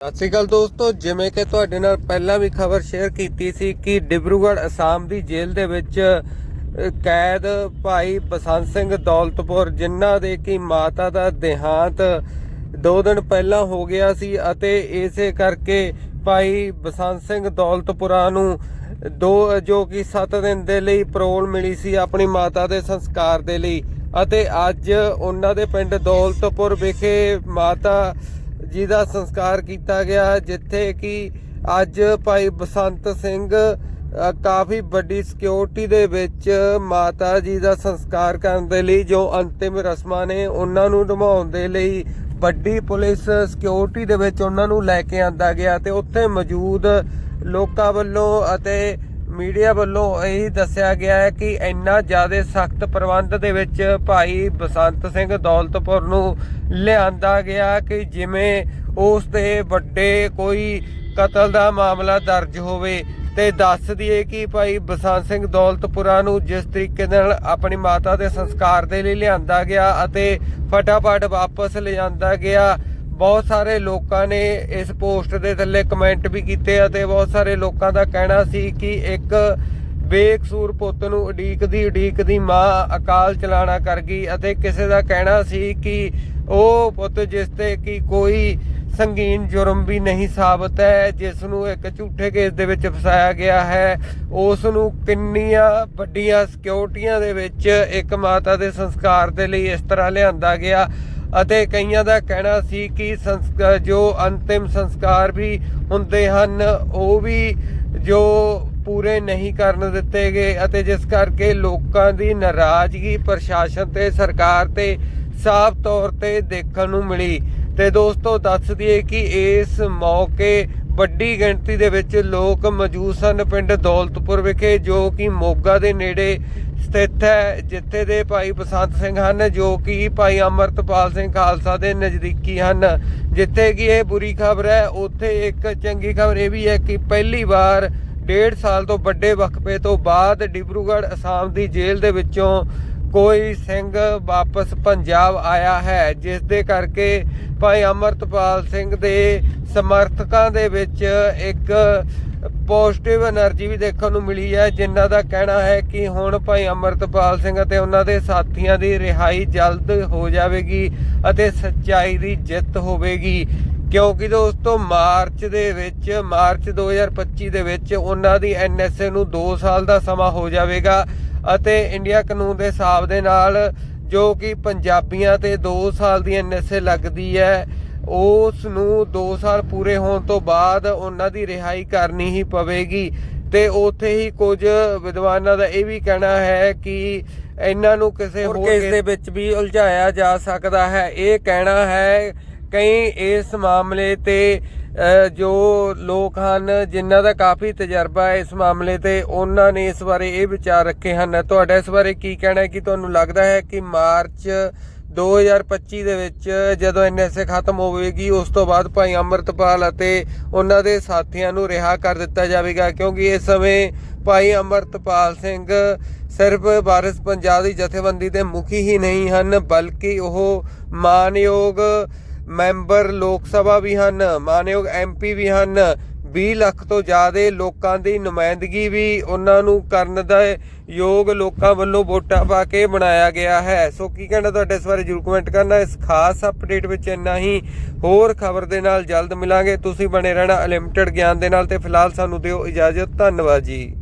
ਸਤਿ ਸ਼੍ਰੀ ਅਕਾਲ ਦੋਸਤੋ, ਜਿਵੇਂ ਕਿ ਤੁਹਾਡੇ ਨਾਲ ਪਹਿਲਾਂ ਵੀ ਖਬਰ ਸ਼ੇਅਰ ਕੀਤੀ ਸੀ ਕਿ ਡਿਬਰੂਗੜ੍ਹ ਅਸਾਮ ਦੀ ਜੇਲ੍ਹ ਦੇ ਵਿੱਚ ਕੈਦ ਭਾਈ ਬਸੰਤ ਸਿੰਘ ਦੌਲਤਪੁਰ, ਜਿਨ੍ਹਾਂ ਦੇ ਕੀ ਮਾਤਾ ਦਾ ਦੇਹਾਂਤ ਦੋ ਦਿਨ ਪਹਿਲਾਂ ਹੋ ਗਿਆ ਸੀ ਅਤੇ ਇਸੇ ਕਰਕੇ ਭਾਈ ਬਸੰਤ ਸਿੰਘ ਦੌਲਤਪੁਰਾ ਨੂੰ ਦੋ, ਜੋ ਕਿ 7 ਦਿਨ ਦੇ ਲਈ ਪਰੋਲ ਮਿਲੀ ਸੀ ਆਪਣੀ ਮਾਤਾ ਦੇ ਸੰਸਕਾਰ ਦੇ ਲਈ। ਅਤੇ ਅੱਜ ਉਹਨਾਂ ਦੇ ਪਿੰਡ ਦੌਲਤਪੁਰ ਵਿਖੇ ਮਾਤਾ ਜੀ ਦਾ ਸੰਸਕਾਰ ਕੀਤਾ ਗਿਆ ਜਿੱਥੇ ਕਿ ਅੱਜ ਭਾਈ ਬਸੰਤ ਸਿੰਘ ਕਾਫੀ ਵੱਡੀ ਸਿਕਿਉਰਿਟੀ ਦੇ ਵਿੱਚ ਮਾਤਾ ਜੀ ਦਾ ਸੰਸਕਾਰ ਕਰਨ ਦੇ ਲਈ ਜੋ ਅੰਤਿਮ ਰਸਮਾਂ ਨੇ ਉਹਨਾਂ ਨੂੰ ਨਿਭਾਉਣ ਦੇ ਲਈ ਵੱਡੀ ਪੁਲਿਸ ਸਿਕਿਉਰਿਟੀ ਦੇ ਵਿੱਚ ਉਹਨਾਂ ਨੂੰ ਲੈ ਕੇ ਆਂਦਾ ਗਿਆ ਤੇ ਉੱਥੇ ਮੌਜੂਦ ਲੋਕਾਂ ਵੱਲੋਂ ਅਤੇ ਮੀਡੀਆ ਵੱਲੋਂ ਇਹ ਦੱਸਿਆ ਗਿਆ ਹੈ ਕਿ ਇੰਨਾ ਜ਼ਿਆਦਾ ਸਖਤ ਪ੍ਰਬੰਧ ਦੇ ਵਿੱਚ ਭਾਈ ਬਸੰਤ ਸਿੰਘ ਦੌਲਤਪੁਰ ਨੂੰ ਲਿਆਂਦਾ ਗਿਆ ਕਿ ਜਿਵੇਂ ਉਸ ਤੇ ਵੱਡੇ ਕੋਈ ਕਤਲ ਦਾ ਮਾਮਲਾ ਦਰਜ ਹੋਵੇ ਤੇ ਦੱਸ ਦਈਏ ਕਿ ਭਾਈ ਬਸੰਤ ਸਿੰਘ ਦੌਲਤਪੁਰਾ ਨੂੰ ਜਿਸ ਤਰੀਕੇ ਨਾਲ ਆਪਣੀ ਮਾਤਾ ਦੇ ਸੰਸਕਾਰ ਦੇ ਲਈ ਲਿਆਂਦਾ ਗਿਆ ਅਤੇ ਫਟਾਫਟ ਵਾਪਸ ਲਿਆਂਦਾ ਗਿਆ ਬਹੁਤ ਸਾਰੇ ਲੋਕਾਂ ਨੇ ਇਸ ਪੋਸਟ ਦੇ ਥੱਲੇ ਕਮੈਂਟ ਵੀ ਕੀਤੇ ਅਤੇ ਬਹੁਤ ਸਾਰੇ ਲੋਕਾਂ ਦਾ ਕਹਿਣਾ ਸੀ ਕਿ ਇੱਕ ਬੇਕਸੂਰ ਪੁੱਤ ਨੂੰ ਉਡੀਕ ਦੀ ਉਡੀਕ ਦੀ ਮਾਂ ਅਕਾਲ ਚਲਾਣਾ ਕਰ ਗਈ ਅਤੇ ਕਿਸੇ ਦਾ ਕਹਿਣਾ ਸੀ ਕਿ ਉਹ ਪੁੱਤ ਜਿਸ ਤੇ ਕਿ ਕੋਈ ਸੰਗੀਨ ਜੁਰਮ ਵੀ ਨਹੀਂ ਸਾਬਤ ਹੈ, ਜਿਸ ਨੂੰ ਇੱਕ ਝੂਠੇ ਕੇਸ ਦੇ ਵਿੱਚ ਫਸਾਇਆ ਗਿਆ ਹੈ, ਉਸ ਨੂੰ ਕਿੰਨੀਆਂ ਵੱਡੀਆਂ ਸਿਕਿਉਰਟੀਆਂ ਦੇ ਵਿੱਚ ਇੱਕ ਮਾਤਾ ਦੇ ਸੰਸਕਾਰ ਦੇ ਲਈ ਇਸ ਤਰ੍ਹਾਂ ਲਿਆਂਦਾ ਗਿਆ। ਅਤੇ ਕਈਆਂ ਦਾ ਕਹਿਣਾ ਸੀ ਕਿ ਸੰਸਕਾਰ ਜੋ ਅੰਤਿਮ ਸੰਸਕਾਰ ਵੀ ਹੁੰਦੇ ਹਨ, ਉਹ ਵੀ ਜੋ ਪੂਰੇ ਨਹੀਂ ਕਰਨ ਦਿੱਤੇ ਗਏ ਅਤੇ ਜਿਸ ਕਰਕੇ ਲੋਕਾਂ ਦੀ ਨਾਰਾਜ਼ਗੀ ਪ੍ਰਸ਼ਾਸਨ ਤੇ ਸਰਕਾਰ ਤੇ ਸਾਫ਼ ਤੌਰ ਤੇ ਦੇਖਣ ਨੂੰ ਮਿਲੀ। ਤੇ ਦੋਸਤੋ, ਦੱਸ ਦਈਏ ਕਿ ਇਸ ਮੌਕੇ ਵੱਡੀ ਗਿਣਤੀ ਦੇ ਵਿੱਚ ਲੋਕ ਮੌਜੂਦ ਸਨ ਪਿੰਡ ਦੌਲਤਪੁਰ ਵਿਖੇ, ਜੋ ਕਿ ਮੋਗਾ ਦੇ ਨੇੜੇ ਸਥਿਤ ਹੈ, ਜਿੱਥੇ ਦੇ ਭਾਈ ਬਸੰਤ ਸਿੰਘ ਹਨ, ਜੋ ਕਿ ਭਾਈ ਅਮਰਤਪਾਲ ਸਿੰਘ ਖਾਲਸਾ ਦੇ ਨਜ਼ਦੀਕੀ ਹਨ। ਜਿੱਥੇ ਕਿ ਇਹ ਬੁਰੀ ਖਬਰ ਹੈ, ਉੱਥੇ ਇੱਕ ਚੰਗੀ ਖਬਰ ਇਹ ਵੀ ਹੈ ਕਿ ਪਹਿਲੀ ਵਾਰ ਡੇਢ ਸਾਲ ਤੋਂ ਵੱਡੇ ਵਕਫੇ ਤੋਂ ਬਾਅਦ ਡਿਬਰੂਗੜ੍ਹ ਅਸਾਮ ਦੀ ਜੇਲ੍ਹ ਦੇ ਵਿੱਚੋਂ ਕੋਈ ਸਿੰਘ ਵਾਪਸ ਪੰਜਾਬ ਆਇਆ ਹੈ। ਜਿਸ ਦੇ ਕਰਕੇ ਭਾਈ ਅਮਰਤਪਾਲ ਸਿੰਘ ਦੇ ਸਮਰਥਕਾਂ ਦੇ ਵਿੱਚ ਇੱਕ ਪੋਜ਼ਿਟਿਵ એનર્ਜੀ ਵੀ ਦੇਖਣ ਨੂੰ ਮਿਲੀ ਹੈ, ਜਿਨ੍ਹਾਂ ਦਾ ਕਹਿਣਾ ਹੈ ਕਿ ਹੁਣ ਭਾਈ ਅਮਰਤਪਾਲ ਸਿੰਘ ਅਤੇ ਉਹਨਾਂ ਦੇ ਸਾਥੀਆਂ ਦੀ ਰਿਹਾਈ ਜਲਦ ਹੋ ਜਾਵੇਗੀ ਅਤੇ ਸੱਚਾਈ ਦੀ ਜਿੱਤ ਹੋਵੇਗੀ। ਕਿਉਂਕਿ ਦੋਸਤੋ, ਮਾਰਚ ਦੇ ਵਿੱਚ, ਮਾਰਚ 2025 ਦੇ ਵਿੱਚ ਉਹਨਾਂ ਦੀ ਐਨਐਸਏ ਨੂੰ 2 ਸਾਲ ਦਾ ਸਮਾਂ ਹੋ ਜਾਵੇਗਾ ਅਤੇ ਇੰਡੀਆ ਕਾਨੂੰਨ ਦੇ ਹਿਸਾਬ ਦੇ ਨਾਲ ਜੋ ਕਿ ਪੰਜਾਬੀਆਂ ਤੇ 2 ਸਾਲ ਦੀ ਐਨਐਸਏ ਲੱਗਦੀ ਹੈ ਉਸ ਨੂੰ 2 ਸਾਲ ਪੂਰੇ ਹੋਣ ਤੋਂ ਬਾਅਦ ਉਹਨਾਂ ਦੀ ਰਿਹਾਈ ਕਰਨੀ ਹੀ ਪਵੇਗੀ। ਤੇ ਉੱਥੇ ਹੀ ਕੁਝ ਵਿਦਵਾਨਾਂ ਦਾ ਇਹ ਵੀ ਕਹਿਣਾ ਹੈ ਕਿ ਇਹਨਾਂ ਨੂੰ ਕਿਸੇ ਹੋਰ ਕੇਸ ਦੇ ਵਿੱਚ ਵੀ ਉਲਝਾਇਆ ਜਾ ਸਕਦਾ ਹੈ। ਇਹ ਕਹਿਣਾ ਹੈ ਕਈ ਇਸ ਮਾਮਲੇ ਤੇ ਜੋ ਲੋਕ ਹਨ ਜਿਨ੍ਹਾਂ ਦਾ ਕਾਫੀ ਤਜਰਬਾ ਹੈ ਇਸ ਮਾਮਲੇ ਤੇ ਉਹਨਾਂ ਨੇ ਇਸ ਬਾਰੇ ਇਹ ਵਿਚਾਰ ਰੱਖੇ ਹਨ। ਤੁਹਾਡਾ ਇਸ ਬਾਰੇ ਕੀ ਕਹਿਣਾ ਹੈ? ਕਿ ਤੁਹਾਨੂੰ ਲੱਗਦਾ ਹੈ ਕਿ ਮਾਰਚ 2025 ਦੇ ਵਿੱਚ ਜਦੋਂ ਐਨਐਸਏ ਖਤਮ ਹੋਵੇਗੀ, ਉਸ ਤੋਂ ਬਾਅਦ ਭਾਈ ਅਮਰਤਪਾਲ ਅਤੇ ਉਹਨਾਂ ਦੇ ਸਾਥੀਆਂ ਨੂੰ ਰਿਹਾ ਕਰ ਦਿੱਤਾ ਜਾਵੇਗਾ, ਕਿਉਂਕਿ ਇਸ ਸਮੇਂ ਭਾਈ ਅਮਰਤਪਾਲ ਸਿੰਘ ਸਿਰਫ ਵਾਰਿਸ ਪੰਜਾਬ ਦੀ ਜਥੇਬੰਦੀ ਦੇ ਮੁਖੀ ਹੀ ਨਹੀਂ ਹਨ, ਬਲਕਿ ਉਹ ਮਾਨਯੋਗ ਮੈਂਬਰ ਲੋਕ ਸਭਾ ਵੀ ਹਨ, ਮਾਨਯੋਗ ਐਮਪੀ ਵੀ ਹਨ 20 ਲੱਖ ਤੋਂ ਜ਼ਿਆਦਾ ਲੋਕਾਂ ਦੀ ਨੁਮਾਇੰਦਗੀ ਵੀ ਉਹਨਾਂ ਨੂੰ ਕਰਨ ਦਾ ਯੋਗ ਲੋਕਾਂ ਵੱਲੋਂ ਵੋਟਾਂ ਪਾ ਕੇ ਬਣਾਇਆ ਗਿਆ ਹੈ। ਸੋ ਕੀ ਕਹਿਣਾ ਤੁਹਾਡੇ ਇਸ ਬਾਰੇ ਜਰੂਰ ਕਮੈਂਟ ਕਰਨਾ। ਇਸ ਖਾਸ ਅਪਡੇਟ ਵਿੱਚ ਇੰਨਾ ਹੀ। ਹੋਰ ਖਬਰ ਦੇ ਨਾਲ ਜਲਦ ਮਿਲਾਂਗੇ। ਤੁਸੀਂ ਬਣੇ ਰਹਿਣਾ ਅਨਲਿਮਟਿਡ ਗਿਆਨ ਦੇ ਨਾਲ ਤੇ ਫਿਲਹਾਲ ਸਾਨੂੰ ਦਿਓ ਇਜਾਜ਼ਤ। ਧੰਨਵਾਦ ਜੀ।